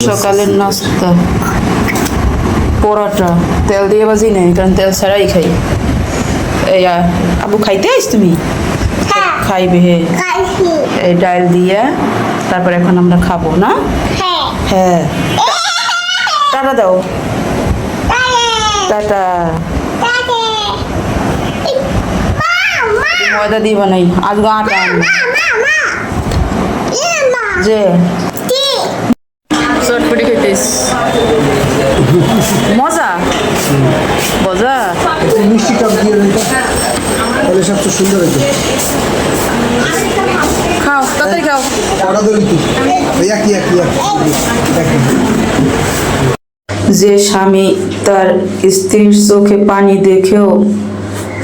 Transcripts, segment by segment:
সকালের নাস্তা। পরোটা। তেল দিয়ে বাজি নেই কারণ তেল ছাড়াই খাই। এই আ, আবু খাইতে আইস তুমি? হ্যাঁ। খাইবে হে। এই ডাল দিয়ে তারপর এখন আমরা খাব না? হ্যাঁ। হ্যাঁ। টাটা দাও। টাটা। ময়দা দিয়ে বানাই। আজকে আটা যে। মজা? মজা? মিষ্টি টক দিয়ে দেন তো। তাহলে সবচেয়ে সুন্দর হতো খাও তাড়াতাড়ি খাও। ওটা ধরি তো ওই একই একই একই যে স্বামী তার স্ত্রীর চোখে পানি দেখেও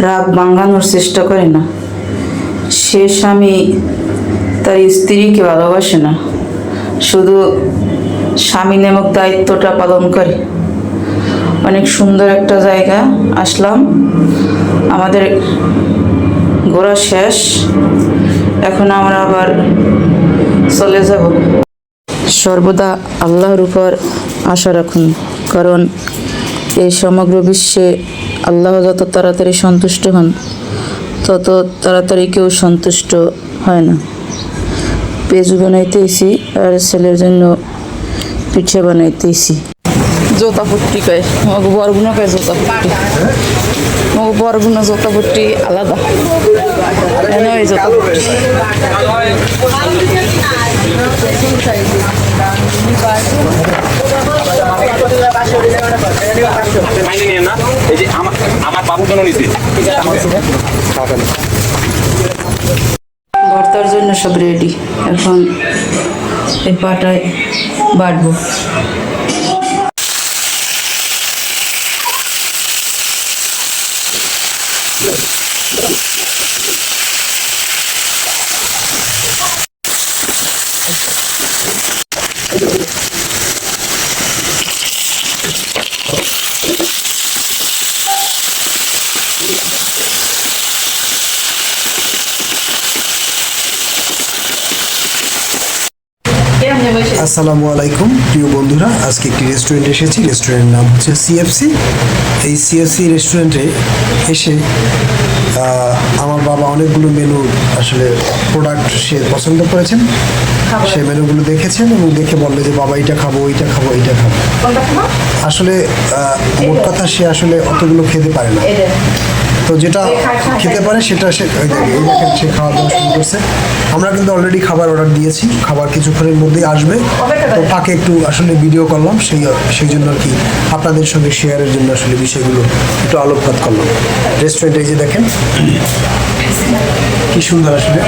রাগ ভাঙানোর চেষ্টা করে না সে স্বামী তার স্ত্রীকে ভালোবাসে না শুধু স্বামী নামক দায়িত্বটা পালন করে। অনেক সুন্দর একটা জায়গা, আসলাম। আমাদের ঘোরা শেষ। এখন আমরা আবার চলে যাব। সর্বদা আল্লাহর উপর আশা রাখুন, কারণ এই সমগ্র বিশ্বে আল্লাহ যত তাড়াতাড়ি সন্তুষ্ট হন, তত তাড়াতাড়ি কেউ সন্তুষ্ট হয় না। পেঁয়াজ বানাইতেছি আর ছেলের জন্য পিঠে বানাইতেছি জোতা ফুটটি কয়? মগু বরগুনা কয় জোতা ফুটটি মগু বরগুনা জোতা ফুটটি আলাদা। এনে ওই জোতা ফুটটি মাইনে এই যে আমার আমার বাবুর জন্য ভর্তার জন্য সব রেডি এখন এই পাটায় বাটবো আসসালামু আলাইকুম প্রিয় বন্ধুরা আজকে একটি রেস্টুরেন্টে এসেছি। রেস্টুরেন্টের নাম হচ্ছে সিএফসি এই সিএফসি রেস্টুরেন্টে এসে আমার বাবা অনেকগুলো মেনু আসলে প্রোডাক্ট সে পছন্দ করেছেন। সেই মেনুগুলো দেখেছেন এবং দেখে বললে যে বাবা এইটা খাব ওইটা খাব এইটা খাব। আসলে মোট কথা সে আসলে অতগুলো খেতে পারে না। তো যেটা খেতে পারে সেটা সে ওই দেখে এই দেখেন সে খাওয়া দাওয়া শুরু করছে। আমরা কিন্তু অলরেডি খাবার অর্ডার দিয়েছি। খাবার কিছুক্ষণের মধ্যেই আসবে। তো তাকে একটু আসলে ভিডিও করলাম। সেই সেই জন্য আর কি আপনাদের সঙ্গে শেয়ারের জন্য আসলে বিষয়গুলো একটু আলোকপাত করলাম। রেস্টুরেন্টে এই যে দেখেন কি সুন্দর আসলে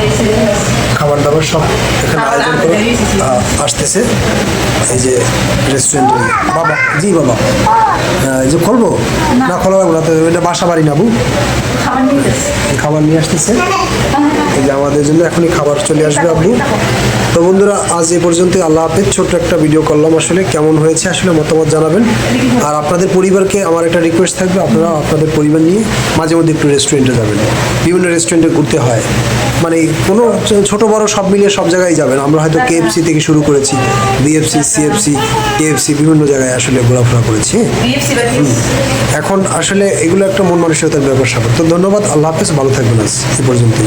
খাবার দাবার সব এখানে আয়োজন করে আসতেছে। এই যে রেস্টুরেন্টে বাবা জি বাবা। এই যে খুলবো? না খোলা লাগবে না তো এটা বাসা বাড়ি না বু খাবার নিয়ে আসতেছে। এই যে আমাদের জন্য এখনই খাবার চলে আসবে আব্বু তো বন্ধুরা আজ এ পর্যন্ত আল্লাহ হাফেজ। ছোট্ট একটা ভিডিও করলাম আসলে কেমন হয়েছে আসলে মতামত জানাবেন। আর আপনাদের পরিবারকে আমার একটা রিকোয়েস্ট থাকবে আপনারা আপনাদের পরিবার নিয়ে মাঝে মধ্যে একটু রেস্টুরেন্টে যাবেন। বিভিন্ন রেস্টুরেন্টে ঘুরতে হয়। মানে কোনো ছোট বড় সব মিলিয়ে সব জায়গায় যাবেন। আমরা হয়তো কেএফসি থেকে শুরু করেছি বিএফসি সিএফসি কেএফসি বিভিন্ন জায়গায় আসলে ঘোরাফেরা করেছি। এখন আসলে এগুলো একটা মন মানসিকতার ব্যাপার স্যাপার। তো ধন্যবাদ আল্লাহ হাফেজ ভালো থাকবেন আজ এ পর্যন্ত